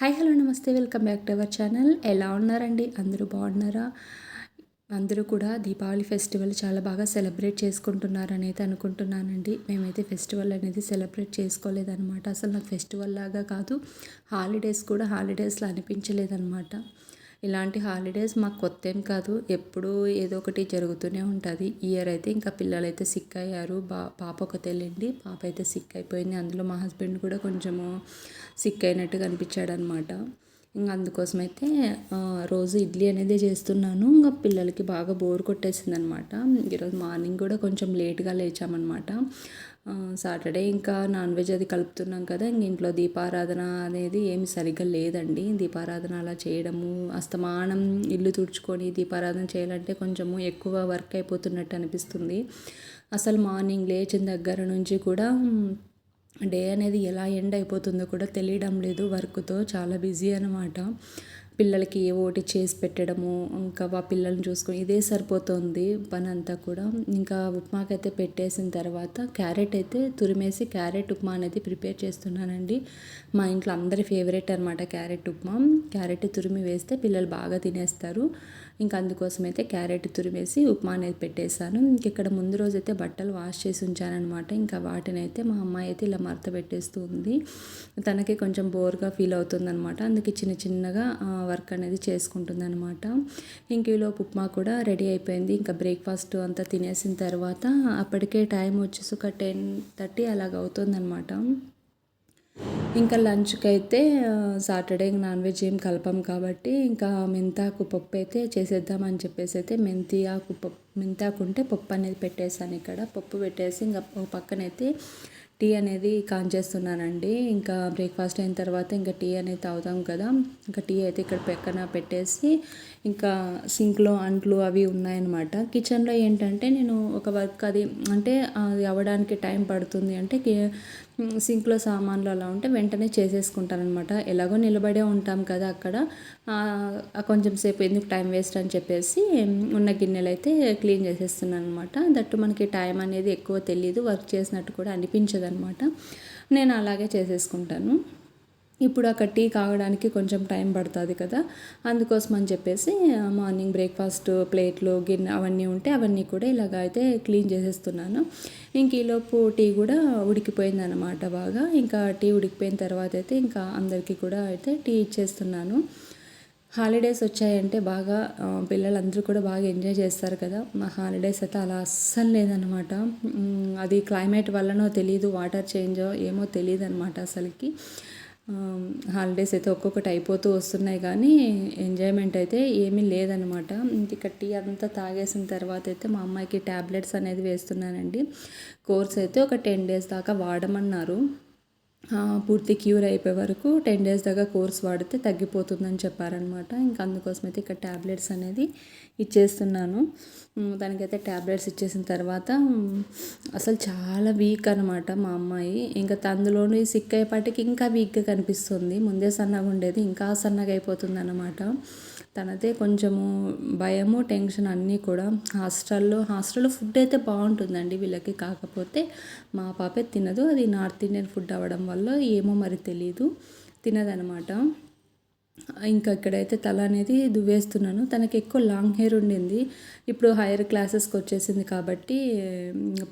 Hi hello నమస్తే. Welcome back to our channel. ఎలా ఉన్నారండి? అందరూ బాగున్నారా? అందరూ కూడా దీపావళి ఫెస్టివల్ చాలా బాగా సెలబ్రేట్ చేసుకుంటున్నారని అయితే అనుకుంటున్నానండి. మేమైతే ఫెస్టివల్ అనేది సెలబ్రేట్ చేసుకోలేదన్నమాట. అసలు నాకు ఫెస్టివల్ లాగా కాదు హాలిడేస్ కూడా హాలిడేస్లో అనిపించలేదన్నమాట. ఇలాంటి హాలిడేస్ మాకు కొత్త ఏం కాదు. ఎప్పుడూ ఏదో ఒకటి జరుగుతూనే ఉంటుంది. ఇయర్ అయితే ఇంకా పిల్లలైతే సిక్ అయ్యారు. బా పాప ఒక తెలియండి పాప అయితే సిక్ అయిపోయింది. అందులో మా హస్బెండ్ కూడా కొంచెము సిక్ అయినట్టు కనిపించాడు అనమాట ఇంకా అందుకోసం అయితే రోజు ఇడ్లీ అనేది చేస్తున్నాను. ఇంకా పిల్లలకి బాగా బోర్ కొట్టేసింది అనమాట ఈరోజు మార్నింగ్ కూడా కొంచెం లేట్గా లేచామన్నమాట సాటర్డే ఇంకా నాన్ వెజ్ అది కలుపుతున్నాం కదా ఇంక ఇంట్లో దీపారాధన అనేది ఏమి సరిగ్గా లేదండి. దీపారాధన అలా చేయడము అస్తమానం ఇల్లు తుడుచుకొని దీపారాధన చేయాలంటే కొంచెము ఎక్కువ వర్క్ అయిపోతున్నట్టు అనిపిస్తుంది. అసలు మార్నింగ్ లేచిన దగ్గర నుంచి కూడా డే అనేది ఎలా ఎండ్ అయిపోతుందో కూడా తెలియడం లేదు వర్క్తో చాలా బిజీ అనమాట పిల్లలకి ఏ ఒకటి చేసి పెట్టడము ఇంకా వా పిల్లల్ని చూసుకొని ఇదే సరిపోతుంది పని అంతా కూడా. ఇంకా ఉప్మాకైతే పెట్టేసిన తర్వాత క్యారెట్ అయితే తురిమేసి క్యారెట్ ఉప్మా అనేది ప్రిపేర్ చేస్తున్నానండి. మా ఇంట్లో అందరి ఫేవరెట్ అనమాట క్యారెట్ ఉప్మా. క్యారెట్ తురిమి వేస్తే పిల్లలు బాగా తినేస్తారు. ఇంకా అందుకోసం అయితే క్యారెట్ తురిమేసి ఉప్మా అనేది పెట్టేశాను. ఇంక ఇక్కడ ముందు రోజు అయితే బట్టలు వాష్ చేసి ఉంచానమాట ఇంకా వాటిని అయితే మా అమ్మాయి అయితే ఇలా మరత పెట్టేస్తూ ఉంది. తనకి కొంచెం బోర్గా ఫీల్ అవుతుందనమాట అందుకే చిన్న చిన్నగా వర్క్ అనేది చేసుకుంటుంది అనమాట ఇంక ఈలోపు ఉప్మా కూడా రెడీ అయిపోయింది. ఇంకా బ్రేక్ఫాస్ట్ అంతా తినేసిన తర్వాత అప్పటికే టైం వచ్చేసి ఒక టెన్ థర్టీ అలాగ అవుతుందన్నమాట. ఇంకా లంచ్కి అయితే సాటర్డే నాన్ వెజ్ ఏం కలపం కాబట్టి ఇంకా మెంతాకు పప్పు అయితే చేసేద్దామని చెప్పేసి అయితే మెంతి ఆకు పప్పు మెంతాకు ఉంటే పప్పు అనేది పెట్టేశాను ఇక్కడ. పప్పు పెట్టేసి ఇంకా పక్కనైతే టీ అనేది కాంచేస్తున్నానండి ఇంకా బ్రేక్ఫాస్ట్ అయిన తర్వాత ఇంకా టీ అనేది తాగుతాం కదా. ఇంకా టీ అయితే ఇక్కడ పక్కన పెట్టేసి ఇంకా సింక్లో అంట్లు అవి ఉన్నాయన్నమాట. కిచెన్లో ఏంటంటే నేను ఒక వర్క్ అది అంటే అది అవ్వడానికి టైం పడుతుంది అంటే సింక్లో సామాన్లు అలా ఉంటే వెంటనే చేసేసుకుంటానమాట ఎలాగో నిలబడే ఉంటాం కదా అక్కడ. కొంచెం సేపు ఎందుకు టైం వేస్ట్ అని చెప్పేసి ఉన్న గిన్నెలు అయితే క్లీన్ చేసేస్తున్నాను అనమాట దట్టు మనకి టైం అనేది ఎక్కువ తెలియదు వర్క్ చేసినట్టు కూడా అనిపించదు అనమాట నేను అలాగే చేసేసుకుంటాను. ఇప్పుడు అక్కడ టీ కాగడానికి కొంచెం టైం పడుతుంది కదా. అందుకోసం అని చెప్పేసి మార్నింగ్ బ్రేక్ఫాస్ట్ ప్లేట్లు గిన్నె అవన్నీ ఉంటే అవన్నీ కూడా ఇలాగ అయితే క్లీన్ చేసేస్తున్నాను. ఇంక ఈలోపు టీ కూడా ఉడికిపోయింది అనమాట బాగా. ఇంకా టీ ఉడికిపోయిన తర్వాత అయితే ఇంకా అందరికీ కూడా అయితే టీ ఇచ్చేస్తున్నాను. హాలిడేస్ వచ్చాయంటే బాగా పిల్లలందరూ కూడా బాగా ఎంజాయ్ చేస్తారు కదా. మా హాలిడేస్ అయితే అలా అస్సలు లేదనమాట అది క్లైమేట్ వల్లనో తెలియదు వాటర్ చేంజో ఏమో తెలియదు అనమాట అసలుకి హాలిడేస్ అయితే ఒక్కొక్కటి అయిపోతూ వస్తున్నాయి కానీ ఎంజాయ్మెంట్ అయితే ఏమీ లేదనమాట ఇక టీ అంతా తాగేసిన తర్వాత అయితే మా అమ్మాయికి ట్యాబ్లెట్స్ అనేది వేస్తున్నానండి. కోర్స్ అయితే ఒక టెన్ డేస్ దాకా వాడమన్నారు. పూర్తి క్యూర్ అయిపోయే వరకు టెన్ డేస్ దాకా కోర్స్ వాడితే తగ్గిపోతుందని చెప్పారనమాట ఇంకా అందుకోసం అయితే ఇక్కడ ట్యాబ్లెట్స్ అనేది ఇచ్చేస్తున్నాను. దానికైతే ట్యాబ్లెట్స్ ఇచ్చేసిన తర్వాత అసలు చాలా వీక్ అనమాట మా అమ్మాయి. ఇంకా అందులోని సిక్ అయ్యేపాటికి ఇంకా వీక్గా కనిపిస్తుంది. ముందే సన్నగా ఉండేది ఇంకా సన్నగా అయిపోతుంది అనమాట తనదే కొంచెము భయము టెన్షన్ అన్నీ కూడా. హాస్టల్లో హాస్టల్లో ఫుడ్ అయితే బాగుంటుందండి వీళ్ళకి. కాకపోతే మా పాపే తినదు. అది నార్త్ ఇండియన్ ఫుడ్ అవ్వడం వల్ల ఏమో మరి తెలియదు తినదనమాట. ఇంకా ఇక్కడైతే తల అనేది దువ్వేస్తున్నాను. తనకి ఎక్కువ లాంగ్ హెయిర్ ఉండింది. ఇప్పుడు హైయర్ క్లాసెస్కి వచ్చేసింది కాబట్టి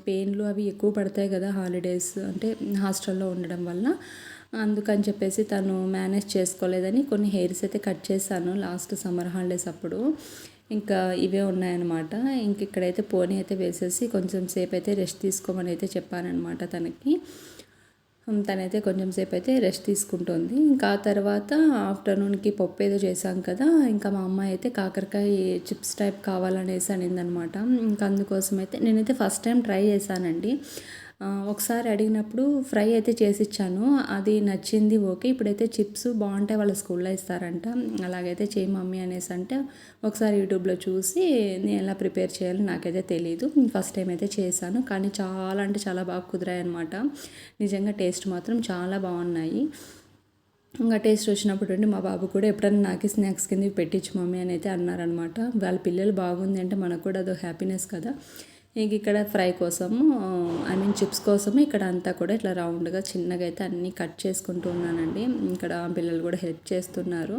పెయిన్లు అవి ఎక్కువ పడతాయి కదా హాలిడేస్ అంటే హాస్టల్లో ఉండడం వల్ల అందుకని చెప్పేసి తను మేనేజ్ చేసుకోలేదని కొన్ని హెయిర్స్ అయితే కట్ చేశాను లాస్ట్ సమ్మర్ హాలిడేస్ అప్పుడు. ఇంకా ఇవే ఉన్నాయన్నమాట. ఇంక ఇక్కడైతే పోనీ అయితే వేసేసి కొంచెం సేపు అయితే రెస్ట్ తీసుకోమని అయితే చెప్పానమాట తనకి. తనైతే కొంచెం సేపు అయితే రెస్ట్ తీసుకుంటుంది. ఇంకా ఆ తర్వాత ఆఫ్టర్నూన్కి పప్పు ఏదో చేశాం కదా ఇంకా మా అమ్మాయి అయితే కాకరకాయ చిప్స్ టైప్ కావాలనేసి అనిందనమాట ఇంకా అందుకోసం అయితే నేనైతే ఫస్ట్ టైం ట్రై చేశానండి. ఒకసారి అడిగినప్పుడు ఫ్రై అయితే చేసి ఇచ్చాను అది నచ్చింది ఓకే. ఇప్పుడైతే చిప్స్ బాగుంటాయి వాళ్ళ స్కూల్లో ఇస్తారంట. అలాగైతే చేయి మమ్మీ అనేసి అంటే ఒకసారి యూట్యూబ్లో చూసి నేను ఎలా ప్రిపేర్ చేయాలో నాకైతే తెలియదు ఫస్ట్ టైం అయితే చేశాను. కానీ చాలా అంటే చాలా బాగా కుదిరాయి అనమాట నిజంగా టేస్ట్ మాత్రం చాలా బాగున్నాయి. ఇంకా టేస్ట్ వచ్చినప్పుడు మా బాబు కూడా ఎప్పుడైనా నాకు స్నాక్స్ కింద పెట్టించు మమ్మీ అని అయితే అన్నారనమాట వాళ్ళ పిల్లలు బాగుంది అంటే మనకు కూడా అదో హ్యాపీనెస్ కదా. ఇంక ఇక్కడ ఫ్రై కోసము ఐ మీన్ చిప్స్ కోసం ఇక్కడ అంతా కూడా ఇట్లా రౌండ్గా చిన్నగా అయితే అన్నీ కట్ చేసుకుంటూ ఉన్నానండి. ఇక్కడ పిల్లలు కూడా హెల్ప్ చేస్తున్నారు.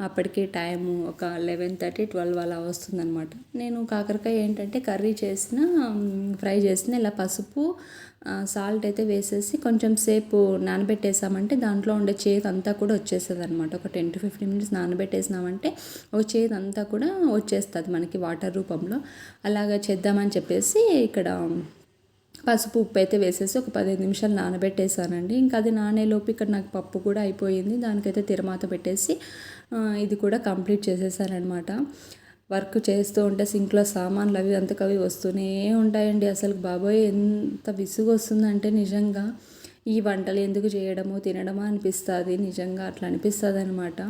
అప్పటికి టైము ఒక లెవెన్ థర్టీ ట్వెల్వ్ అలా వస్తుందన్నమాట. నేను కాకరకాయ ఏంటంటే కర్రీ చేసిన ఫ్రై చేసిన ఇలా పసుపు సాల్ట్ అయితే వేసేసి కొంచెం సేపు నానబెట్టేసామంటే దాంట్లో ఉండే చేదు అంతా కూడా వచ్చేస్తుంది అనమాట ఒక టెన్ టు ఫిఫ్టీన్ మినిట్స్ నానబెట్టేసినామంటే ఒక చేదు అంతా కూడా వచ్చేస్తుంది మనకి వాటర్ రూపంలో. అలాగా చేద్దామని చెప్పేసి ఇక్కడ పసుపు ఉప్పు అయితే వేసేసి ఒక పదిహేను నిమిషాలు నానబెట్టేసానండి ఇంకా అది నానేలోపు ఇక్కడ నాకు పప్పు కూడా అయిపోయింది. దానికైతే తిరమాత పెట్టేసి ఇది కూడా కంప్లీట్ చేసేసానమాట వర్క్ చేస్తూ ఉంటే సింక్లో సామాన్లు అవి అంతకవి వస్తూనే ఉంటాయండి. అసలు బాబోయ్ ఎంత విసుగు వస్తుందంటే నిజంగా. ఈ వంటలు ఎందుకు చేయడము తినడమా అనిపిస్తుంది. నిజంగా అట్లా అనిపిస్తుంది అనమాట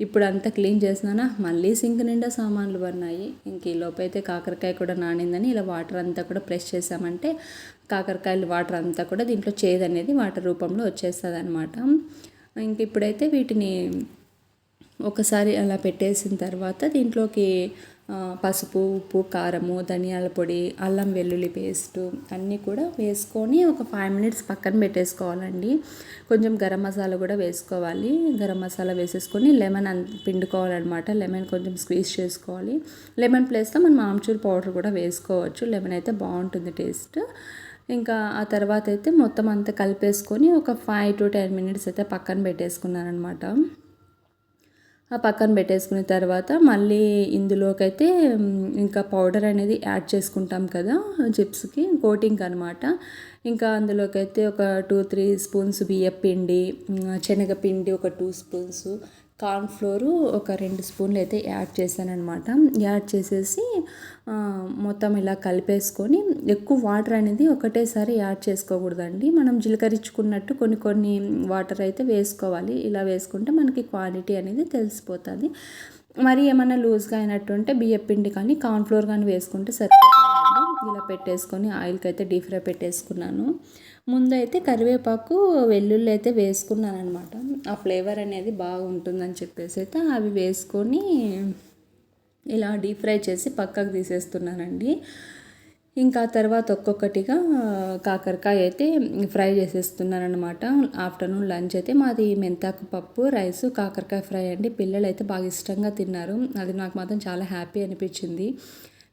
ఇప్పుడు అంతా క్లీన్ చేసినానా? మళ్ళీ సింక్ నిండా సామాన్లు పడినాయి. ఇంక ఈ లోపైతే కాకరకాయ కూడా నానిందని ఇలా వాటర్ అంతా కూడా ప్రెస్ చేసామంటే కాకరకాయలు వాటర్ అంతా కూడా దీంట్లో చేదు అనేది వాటర్ రూపంలో వచ్చేస్తుంది అనమాట ఇంక ఇప్పుడైతే వీటిని ఒకసారి అలా పెట్టేసిన తర్వాత దీంట్లోకి పసుపు ఉప్పు కారము ధనియాల పొడి అల్లం వెల్లుల్లి పేస్టు అన్నీ కూడా వేసుకొని ఒక ఫైవ్ మినిట్స్ పక్కన పెట్టేసుకోవాలండి. కొంచెం గరం మసాలా కూడా వేసుకోవాలి. గరం మసాలా వేసేసుకొని లెమన్ పిండుకోవాలన్నమాట. లెమన్ కొంచెం స్క్వీజ్ చేసుకోవాలి. లెమన్ ప్లేస్తో మనం ఆమ్చూర్ పౌడర్ కూడా వేసుకోవచ్చు. లెమన్ అయితే బాగుంటుంది టేస్ట్. ఇంకా ఆ తర్వాత అయితే మొత్తం అంతా కలిపేసుకొని ఒక ఫైవ్ టు టెన్ మినిట్స్ అయితే పక్కన పెట్టేసుకున్నాను అనమాట పక్కన పెట్టేసుకున్న తర్వాత మళ్ళీ ఇందులోకైతే ఇంకా పౌడర్ అనేది యాడ్ చేసుకుంటాం కదా చిప్స్కి కోటింగ్ అనమాట ఇంకా అందులోకైతే ఒక టూ త్రీ స్పూన్స్ బియ్య పిండి శనగపిండి ఒక టూ స్పూన్స్ కార్న్ఫ్లోరు ఒక రెండు స్పూన్లు అయితే యాడ్ చేశాను అనమాట యాడ్ చేసేసి మొత్తం ఇలా కలిపేసుకొని ఎక్కువ వాటర్ అనేది ఒకటేసారి యాడ్ చేసుకోకూడదండి. మనం జీలకరించుకున్నట్టు కొన్ని కొన్ని వాటర్ అయితే వేసుకోవాలి. ఇలా వేసుకుంటే మనకి క్వాలిటీ అనేది తెలిసిపోతుంది. మరి ఏమైనా లూజ్గా అయినట్టు ఉంటే బియ్య పిండి కానీ కార్న్ఫ్లోర్ కానీ వేసుకుంటే సరిపోతుందండి. ఇలా పెట్టేసుకొని ఆయిల్కి అయితే డీప్ ఫ్రై పెట్టేసుకున్నాను. ముందైతే కరివేపాకు వెల్లుల్లి అయితే వేసుకున్నాను అనమాట ఆ ఫ్లేవర్ అనేది బాగుంటుందని చెప్పేసి అయితే అవి వేసుకొని ఇలా డీప్ ఫ్రై చేసి పక్కకు తీసేస్తున్నానండి. ఇంకా తర్వాత ఒక్కొక్కటిగా కాకరకాయ అయితే ఫ్రై చేసేస్తున్నాను అనమాట ఆఫ్టర్నూన్ లంచ్ అయితే మాది మెంతాకు పప్పు రైస్ కాకరకాయ ఫ్రై అండి. పిల్లలు అయితే బాగా ఇష్టంగా తిన్నారు. అది నాకు మాత్రం చాలా హ్యాపీ అనిపించింది.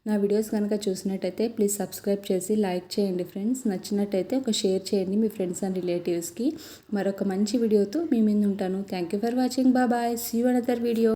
నా వీడియోస్ కనుక చూసినట్టయితే ప్లీజ్ సబ్స్క్రైబ్ చేసి లైక్ చేయండి ఫ్రెండ్స్ నచ్చినట్టయితే ఒక షేర్ చేయండి మీ ఫ్రెండ్స్ అండ్ రిలేటివ్స్కి మరొక మంచి వీడియోతో మీ మీద ఉంటాను. Thank you for watching bye bye see another video